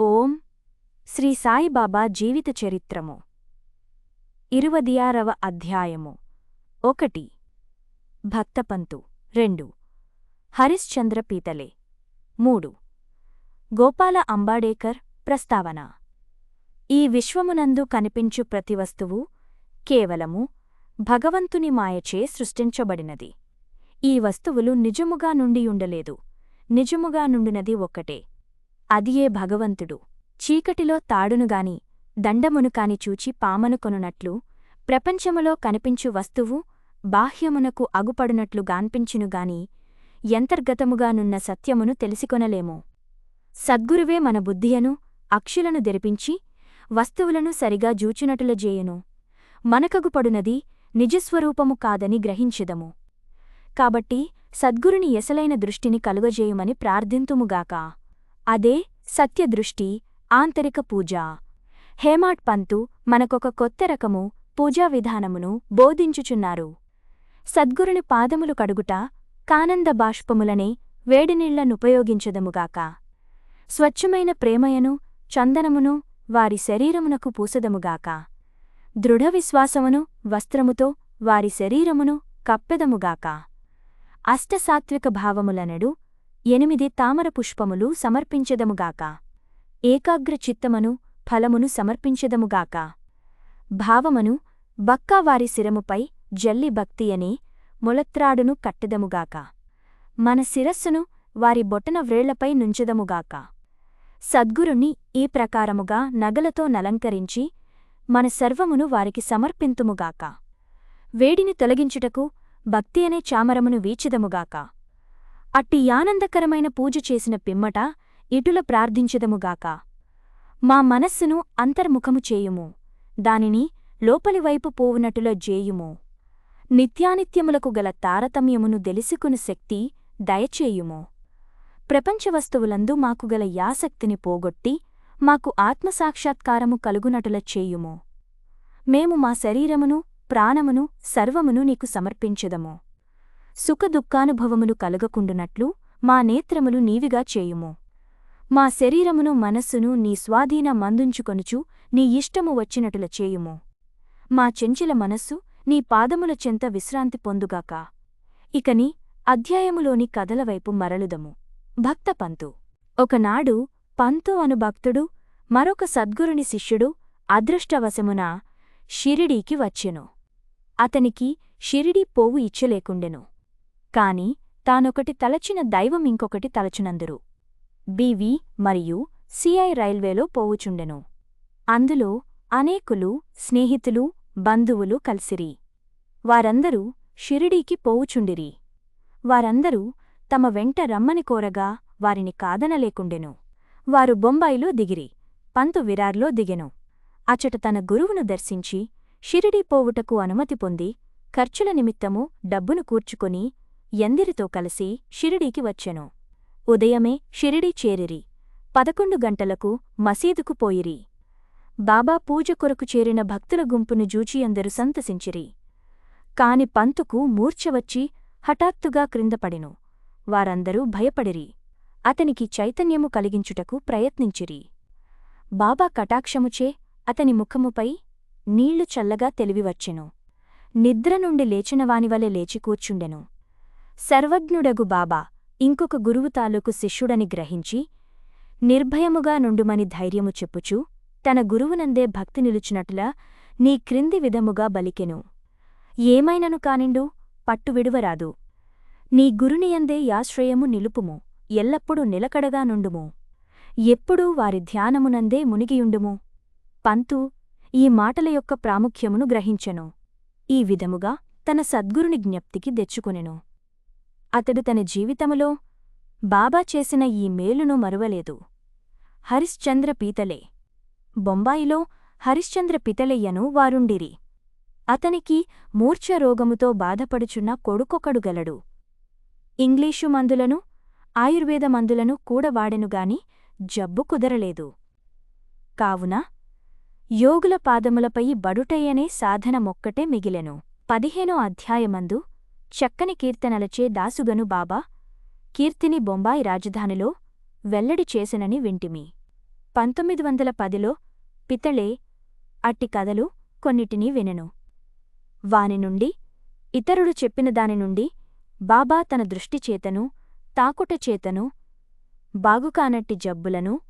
ఓం శ్రీ సాయిబాబా జీవిత చరిత్రము. ఇరువదియారవ అధ్యాయము. ఒకటి. భక్తపంతు. రెండు. హరిశ్చంద్ర పీతలే. మూడు. గోపాల అంబాడేకర్ ప్రస్తావన. ఈ విశ్వమునందు కనిపించు ప్రతి వస్తువు కేవలము భగవంతుని మాయచే సృష్టించబడినది. ఈ వస్తువులు నిజముగా నుండియుండలేదు నిజముగా నుండినది ఒక్కటే. అదియే భగవంతుడు. చీకటిలో తాడునుగాని దండమును కాని చూచి పామను కొనునట్లు ప్రపంచములో కనిపించు వస్తువు బాహ్యమునకు అగుపడునట్లు గాన్పించునుగాని యంతర్గతముగానున్న సత్యమును తెలిసికొనలేము. సద్గురువే మన బుద్ధియను అక్షులను దెరిపించి వస్తువులను సరిగా జూచునటుల జేయును. మనకగుపడునది నిజస్వరూపము కాదని గ్రహించిదము. కాబట్టి సద్గురుని ఎసలైన దృష్టిని కలుగజేయుమని ప్రార్థింతుముగాక అదే సత్యదృష్టి ఆంతరిక పూజ. హేమాట్ పంతు మనకొక కొత్త రకము పూజా విధానమును బోధించుచున్నారు. సద్గురుని పాదములు కడుగుట కానంద బాష్పములనే వేడినీళ్ళనుపయోగించదముగాక స్వచ్ఛమైన ప్రేమయను చందనమును వారి శరీరమునకు పూసదముగాక. దృఢ విశ్వాసమును వస్త్రముతో వారి శరీరమును కప్పెదముగాక. అష్టసాత్విక భావములనడు ఎనిమిది తామర పుష్పములు సమర్పించెదముగాక. ఏకాగ్ర చిత్తమను ఫలమును సమర్పించెదముగాక. భావమను బక్కావారి శిరముపై జల్లి భక్తియనే మొలత్రాడును కట్టెదముగాక. మన శిరస్సును వారి బొటన వ్రేళ్ళపై నుంచెదముగాక. సద్గురుని ఈ ప్రకారముగా నగలతో నలంకరించి మన సర్వమును వారికి సమర్పింతుముగాక. వేడిని తొలగించుటకు భక్తి అనే చామరమును వీచిదముగాక. అట్టి యానందకరమైన పూజ చేసిన పిమ్మట ఇటుల ప్రార్థించదముగాక మా మనస్సును అంతర్ముఖము చేయుము. దానిని లోపలివైపు పోవునటుల జేయుము. నిత్యానిత్యములకు గల తారతమ్యమును దెలిసికుని శక్తి దయచేయుము. ప్రపంచ వస్తువులందు మాకు గల యాసక్తిని పోగొట్టి మాకు ఆత్మసాక్షాత్కారము కలుగునటుల చేయుము. మేము మా శరీరమును ప్రాణమును సర్వమును నీకు సమర్పించదము. సుఖదుఖానుభవములు కలగకుండునట్లు మా నేత్రములు నీవిగా చేయుము. మా శరీరమును మనస్సును నీ స్వాధీన మందుంచుకొనుచు నీ ఇష్టము వచ్చినటుల చేయుము. మా చెంచల మనస్సు నీ పాదముల చెంత విశ్రాంతి పొందుగాక. ఇకని అధ్యాయములోని కథలవైపు మరలుదము. భక్త పంతు. ఒకనాడు పంతు అను భక్తుడు మరొక సద్గురుని శిష్యుడు అదృష్టవశమున షిరిడీకి వచ్చెను. అతనికి షిరిడీ పోవు ఇచ్చలేకుండెను. కాని తానొకటి తలచిన దైవం ఇంకొకటి తలచునందురు. బీవి మరియు సిఐ రైల్వేలో పోవుచుండెను. అందులో అనేకులు స్నేహితులు బంధువులు కలిసిరి. వారందరూ షిరిడీకి పోవుచుండిరి. వారందరూ తమ వెంట రమ్మని కోరగా వారిని కాదనలేకుండెను. వారు బొంబాయిలో దిగిరి పంతు విరార్లో దిగెను. అచట తన గురువును దర్శించి షిరిడీ పోవుటకు అనుమతి పొంది ఖర్చుల నిమిత్తము డబ్బును కూర్చుకొని ఎందిరితో కలిసి షిరిడీకి వచ్చెను. ఉదయమే షిరిడీ చేరిరి. పదకొండు గంటలకు మసీదుకు పోయిరి. బాబా పూజ కొరకు చేరిన భక్తుల గుంపును జూచి అందరు సంతసించిరి. కాని పంతుకు మూర్ఛవచ్చి హఠాత్తుగా క్రిందపడెను వారందరూ భయపడిరి. అతనికి చైతన్యము కలిగించుటకు ప్రయత్నించిరి. బాబా కటాక్షముచే అతని ముఖముపై నీళ్ళు చల్లగా తెలివివచ్చెను. నిద్ర నుండి లేచినవానివలె లేచి కూర్చుండెను. సర్వజ్ఞుడగు బాబా ఇంకొక గురువు తాలూకు శిష్యుడని గ్రహించి నిర్భయముగా నుండుమని ధైర్యము చెప్పుచూ తన గురువునందే భక్తి నిలుచునట్లా నీ క్రింది విధముగా బలికెను. ఏమైనను కానిండు? పట్టు విడువరాదు. నీ గురునియందే యాశ్రయము నిలుపుము. ఎల్లప్పుడూ నిలకడగా నుండుము. ఎప్పుడూ వారి ధ్యానమునందే మునిగియుండుము. పంతు ఈ మాటల యొక్క ప్రాముఖ్యమును గ్రహించెను. ఈ విధముగా తన సద్గురుని జ్ఞప్తికి తెచ్చుకొనెను అతడు తన జీవితములో బాబా చేసిన ఈ మేలును మరువలేదు. హరిశ్చంద్ర పీతలే. బొంబాయిలో హరిశ్చంద్ర పితలయ్యను వారుండిరి. అతనికి మూర్ఛరోగముతో బాధపడుచున్న కొడుకొకడు గలడు. ఇంగ్లీషు మందులను ఆయుర్వేద మందులను కూడవాడెనుగాని జబ్బు కుదరలేదు. కావున యోగుల పాదములపై బడుటయ్యనే సాధనమొక్కటే మిగిలెను. పదిహేనో అధ్యాయమందు చక్కని కీర్తనలచే దాసుగను బాబా కీర్తిని బొంబాయి రాజధానిలో వెల్లడి చేసెనని వింటిమి. పంతొమ్మిది వందల పదిలో పితళే అట్టి కథలు కొన్నిటిని వినెను. వాని నుండి ఇతరుడు చెప్పిన దాని నుండి బాబా తన దృష్టిచేతను తాకుట చేతను బాగుకానట్టి జబ్బులను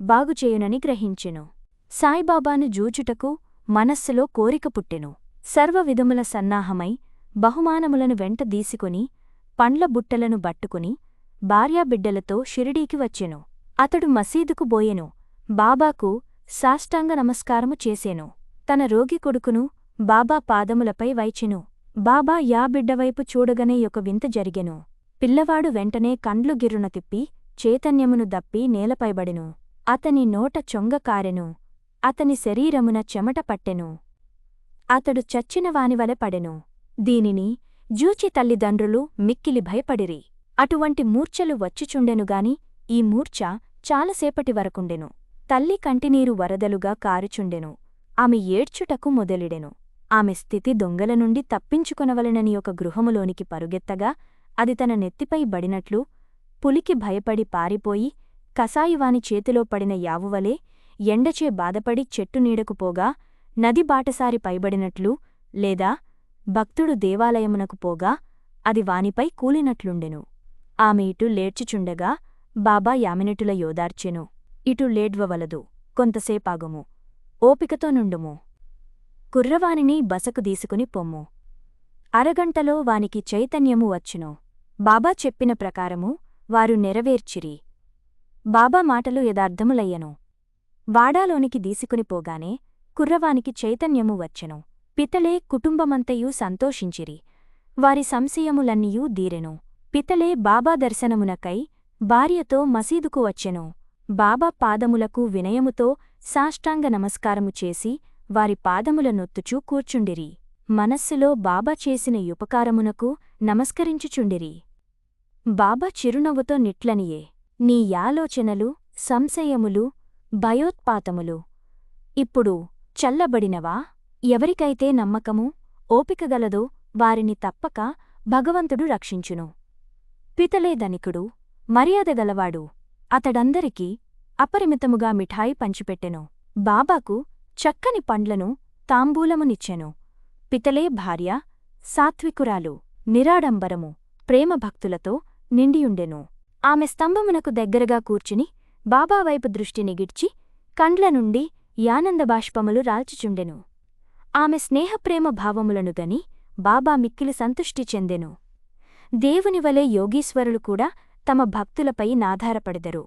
బాగుచేయునని గ్రహించెను. సాయిబాబాను జూచుటకు మనస్సులో కోరిక పుట్టెను. సర్వవిధముల సన్నాహమై బహుమానములను వెంట దీసికొని పండ్ల బుట్టలను బట్టుకుని భార్యాబిడ్డలతో షిరిడీకి వచ్చెను. అతడు మసీదుకు బోయెను. బాబాకు సాష్టాంగ నమస్కారము చేసెను. తన రోగి కొడుకును బాబా పాదములపై వైచెను. బాబా యా బిడ్డవైపు చూడగనే ఒక వింత జరిగెను. పిల్లవాడు వెంటనే కండ్లు గిర్రున తిప్పి చైతన్యమును దప్పి నేలపైబడెను అతని నోట చొంగ కారెను. అతని శరీరమున చెమట పట్టెను. అతడు చచ్చిన వానివలె పడెను. దీనిని జూచి తల్లిదండ్రులు మిక్కిలి భయపడిరి. అటువంటి మూర్ఛలు వచ్చిచుండెనుగాని ఈ మూర్ఛ చాలసేపటి వరకుండెను. తల్లి కంటినీరు వరదలుగా కారుచుండెను. ఆమె ఏడ్చుటకు మొదలిడెను. ఆమె స్థితి దొంగల నుండి తప్పించుకొనవలెనని ఒక గృహములోనికి పరుగెత్తగా అది తన నెత్తిపై బడినట్లు పులికి భయపడి పారిపోయి కసాయివాని చేతిలో పడిన యావువలే ఎండచే బాధపడి చెట్టు నీడకు పోగా నది బాటసారి పైబడినట్లు లేదా భక్తుడు దేవాలయమునకు పోగా అది వానిపై కూలినట్లుండెను. ఆమె ఇటు లేడ్చిచుండగా బాబా యామినటుల యోదార్చెను ఇటు లేడ్వవలదు కొంతసేపాగుము. ఓపికతో నుండుము. కుర్రవానిని బసకు దీసుకుని పొమ్ము. అరగంటలో వానికి చైతన్యము వచ్చును. బాబా చెప్పిన ప్రకారము వారు నెరవేర్చిరి. బాబా మాటలు యథార్థములయ్యను. వాడాలోనికి దీసుకుని పోగానే కుర్రవానికి చైతన్యము వచ్చెను. పితలే కుటుంబమంతయూ సంతోషించిరి. వారి సంశయములన్నీయూ దీరెను. పితలే బాబా దర్శనమునకై భార్యతో మసీదుకు వచ్చెను. బాబా పాదములకు వినయముతో సాష్టాంగ నమస్కారము చేసి వారి పాదముల నొత్తుచూ కూర్చుండిరి. మనస్సులో బాబా చేసిన ఉపకారమునకు నమస్కరించుచుండిరి. బాబా చిరునవ్వుతో నిట్లనియే. నీ యాలోచనలు సంశయములు భయోత్పాతములు ఇప్పుడు చల్లబడినవా? ఎవరికైతే నమ్మకము ఓపికగలదో వారిని తప్పక భగవంతుడు రక్షించును. పితలే ధనికుడు మర్యాదగలవాడు అతడందరికీ అపరిమితముగా మిఠాయి పంచిపెట్టెను. బాబాకు చక్కని పండ్లను తాంబూలమునిచ్చెను. పితలే భార్య సాత్వికురాలు నిరాడంబరము ప్రేమభక్తులతో నిండియుండెను. ఆమె స్తంభమునకు దగ్గరగా కూర్చుని బాబావైపు దృష్టి నిగిడ్చి కండ్ల నుండి యానందబాష్పములు రాల్చుచుండెను. ఆమె స్నేహప్రేమ భావములను గని బాబా మిక్కిలి సంతుష్టి చెందెను. దేవునివలే యోగీశ్వరులు కూడా తమ భక్తులపై నాధారపడెదరు.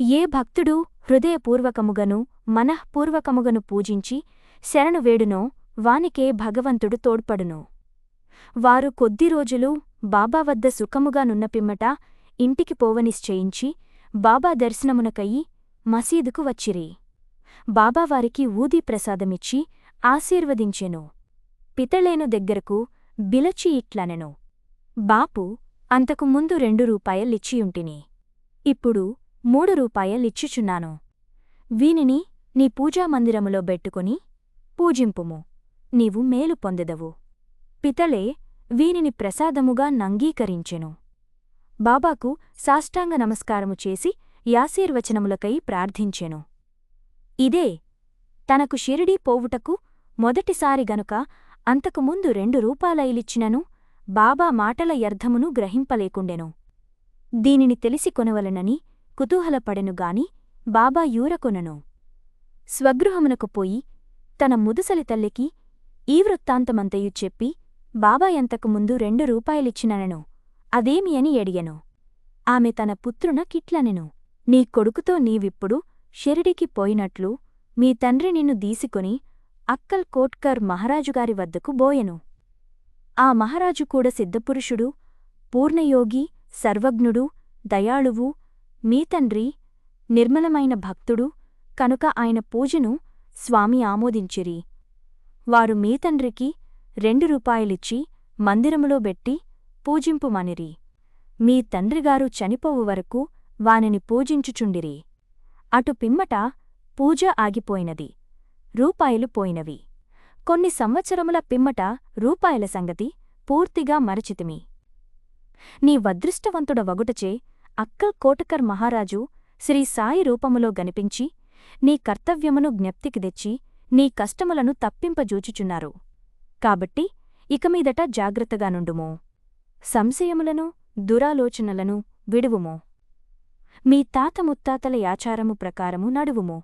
ఏ భక్తుడు హృదయపూర్వకముగను మనఃపూర్వకముగను పూజించి శరణు వేడునో వానికే భగవంతుడు తోడ్పడును. వారు కొద్ది రోజులు బాబా వద్ద సుఖముగా నున్న పిమ్మట ఇంటికి పోవనిశ్చయించి బాబా దర్శనమునకయ్యి మసీదుకు వచ్చిరి. బాబావారికి ఊదీ ప్రసాదమిచ్చి ఆశీర్వదించెను. పితళేను దగ్గరకు బిలచి ఇట్లనెను. బాపు అంతకు ముందు రెండు రూపాయలిచ్చియుంటిని. ఇప్పుడు మూడు రూపాయలిచ్చుచున్నాను. వీనిని నీ పూజామందిరములో బెట్టుకుని పూజింపుము. నీవు మేలు పొందెదవు. పితళే వీనిని ప్రసాదముగా నంగీకరించెను. బాబాకు సాష్టాంగ నమస్కారము చేసి యాశీర్వచనములకై ప్రార్థించెను. ఇదే తనకు షిరిడీ పోవుటకు మొదటిసారి గనుక అంతకుముందు రెండు రూపాలైలిచ్చినను బాబా మాటల యర్ధమును గ్రహింపలేకుండెను. దీనిని తెలిసి కొనవలనని కుతూహలపడెనుగాని బాబా యూరకొనను. స్వగృహమునకు పోయి తన ముదుసలి తల్లికి ఈ వృత్తాంతమంతయు చెప్పి బాబా ఎంతకుముందు రెండు రూపాయలిచ్చిననను అదేమి అని ఎడిగెను. ఆమె తన పుత్రున కిట్లనెను నీ కొడుకుతో నీవిప్పుడు షిరిడికి పోయినట్లు మీ తండ్రి నిన్ను దీసుకొని అక్కల్ కోట్కర్ మహారాజుగారి వద్దకు బోయెను. ఆ మహారాజు కూడా సిద్ధపురుషుడు పూర్ణయోగి సర్వజ్ఞుడు దయాళువు మీ తండ్రి నిర్మలమైన భక్తుడు కనుక ఆయన పూజను స్వామి ఆమోదించిరి. వారు మీ తండ్రికి రెండు రూపాయలిచ్చి మందిరములో బెట్టి పూజింపుమనిరి మీ తండ్రిగారు చనిపోవు వరకు వానిని పూజించుచుండిరి. అటు పిమ్మట పూజ ఆగిపోయినది. రూపాయలు పోయినవి. కొన్ని సంవత్సరముల పిమ్మట రూపాయల సంగతి పూర్తిగా మరచితిమి. నీ వదృష్టవంతుడ వగుటచే అక్కల్ కోటకర్ మహారాజు శ్రీ సాయి రూపములో గనిపించి నీ కర్తవ్యమును జ్ఞప్తికి తెచ్చి నీ కష్టములను తప్పింపజూచుచున్నారు. కాబట్టి ఇకమీదట జాగ్రత్తగానుండుము సంశయములను దురాలోచనలను విడువుము. మీ తాత ముత్తాతల యాచారము ప్రకారము నడువుము.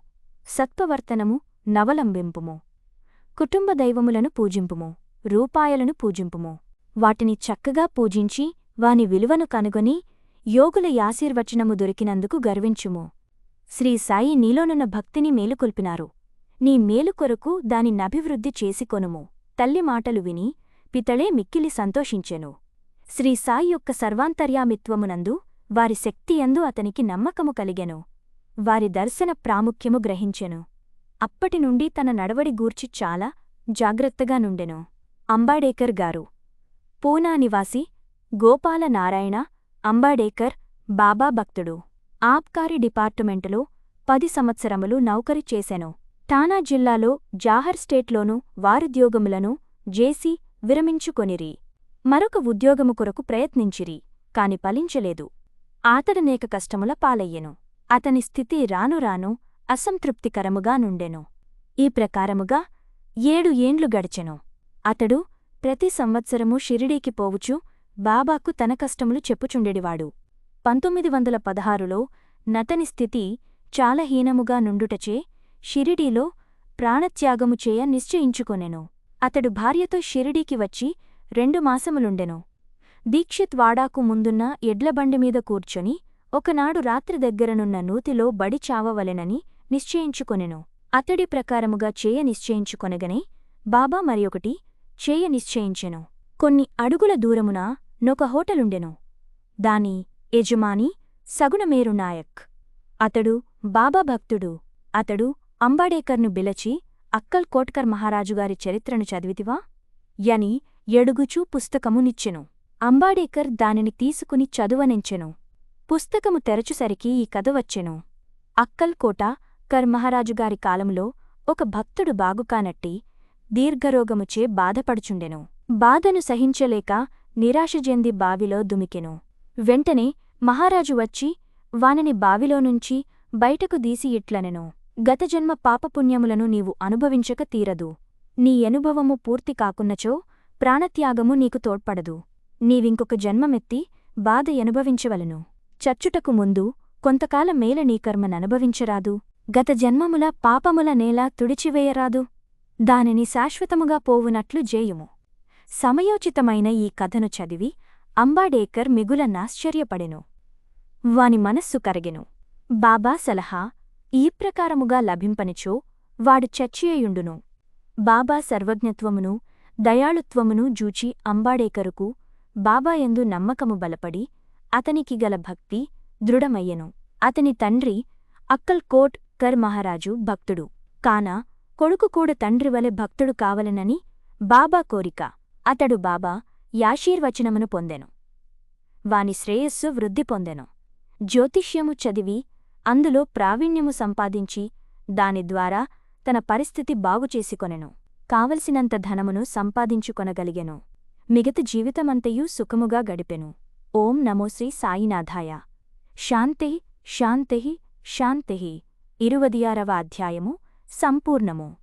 సత్వవర్తనము నవలంబింపుము. కుటుంబ దైవములను పూజింపుము రూపాయలను పూజింపుము. వాటిని చక్కగా పూజించి వాని విలువను కనుగొని యోగుల యాశీర్వచనము దొరికినందుకు గర్వించుము. శ్రీ సాయి నీలోనున్న భక్తిని మేలుకొల్పినారు. నీ మేలు కొరకు దాని నభివృద్ధి చేసికొనుము. తల్లి మాటలు విని పితళే మిక్కిలి సంతోషించెను. శ్రీ సాయి యొక్క సర్వాంతర్యామిత్వమునందు వారి శక్తియందు అతనికి నమ్మకము కలిగెను. వారి దర్శన ప్రాముఖ్యము గ్రహించెను. అప్పటినుండి తన నడవడి గూర్చి చాలా జాగ్రత్తగా నుండెను. అంబాడేకర్ గారు. పూనా నివాసి గోపాల నారాయణ అంబాడేకర్ బాబా భక్తుడు. ఆబ్కారీ డిపార్టుమెంటులో పది సంవత్సరములు నౌకరి చేశాను ఠానా జిల్లాలో జాహర్ స్టేట్లోనూ వారుద్యోగములను జేసి విరమించుకొనిరి. మరొక ఉద్యోగము కొరకు ప్రయత్నించిరి కాని ఫలించలేదు. ఆతడనేక కష్టముల పాలయ్యెను. అతని స్థితి రాను రాను అసంతృప్తికరముగా నుండెను. ఈ ప్రకారముగా ఏడు ఏండ్లు గడిచెను. అతడు ప్రతి సంవత్సరము షిరిడీకి పోవుచు బాబాకు తన కష్టములు చెప్పుచుండెడివాడు. పంతొమ్మిది వందల పదహారులో నతని స్థితి చాలా హీనముగా నుండుటచే షిరిడీలో ప్రాణత్యాగము చేయ నిశ్చయించుకొనెను. అతడు భార్యతో షిరిడీకి వచ్చి రెండు మాసములుండెను. దీక్షిత్ వాడాకు ముందున్న ఎడ్లబండిమీద కూర్చొని ఒకనాడు రాత్రి దగ్గరనున్న నూతిలో బడి చావవలెనని నిశ్చయించుకొనెను. అతడి ప్రకారముగా చేయ నిశ్చయించుకొనగనే బాబా మరియొకటి చేయ నిశ్చయించెను. కొన్ని అడుగుల దూరమున నొక హోటలుండెను. దాని యజమాని సగుణమేరు నాయక్. అతడు బాబా భక్తుడు. అతడు అంబాడేకర్ను బిలచి అక్కల్ కోట్కర్ మహారాజుగారి చరిత్రను చదివితివా? యని ఎడుగుచూ పుస్తకము నిచ్చెను అంబాడేకర్ దానిని తీసుకుని చదువనించెను. పుస్తకము తెరచుసరికి ఈ కథ వచ్చెను. అక్కల్కోట కర్ మహారాజుగారి కాలంలో ఒక భక్తుడు బాగుకానట్టి దీర్ఘరోగముచే బాధపడుచుండెను. బాధను సహించలేక నిరాశజెంది బావిలో దుమికెను. వెంటనే మహారాజు వచ్చి వానని బావిలోనుంచి బయటకు దీసి ఇట్లనెను. గతజన్మ పాపపుణ్యములను నీవు అనుభవించక తీరదు. నీ అనుభవము పూర్తి కాకున్నచో ప్రాణత్యాగము నీకు తోడ్పడదు. నీవింకొక జన్మమెత్తి బాధ అనుభవించవలను. చచ్చుటకు ముందు కొంతకాల మేల నీ కర్మననుభవించరాదు గత జన్మముల పాపముల నేల తుడిచివేయరాదు దానిని శాశ్వతముగా పోవునట్లు జేయుము. సమయోచితమైన ఈ కథను చదివి అంబాడేకర్ మిగుల నాశ్చర్యపడెను. వాని మనస్సు కరగెను. బాబా సలహా ఈ ప్రకారముగా లభింపనిచో వాడు చచ్చియయుండును బాబా సర్వజ్ఞత్వమును దయాళుత్వమును జూచి అంబాడేకరుకు బాబాయందు నమ్మకము బలపడి అతనికి గల భక్తి దృఢమయ్యెను. అతని తండ్రి అక్కల్ కోట్ కర్ మహారాజు భక్తుడు. కాన కొడుకు కూడా తండ్రివలె భక్తుడు కావలెనని బాబా కోరిక. అతడు బాబా యాశీర్వచనమును పొందెను. వాని శ్రేయస్సు వృద్ధి పొందెను. జ్యోతిష్యము చదివి అందులో ప్రావీణ్యము సంపాదించి దాని ద్వారా తన పరిస్థితి బాగుచేసికొనెను కావలసినంత ధనమును సంపాదించుకొనగలిగెను. మిగత జీవితమంతయూ సుఖముగా గడిపెను. ఓం నమో శ్రీ సాయినాథాయ. శాంతి శాంతి శాంతి. ఇరువదియారవ అధ్యాయము సంపూర్ణము.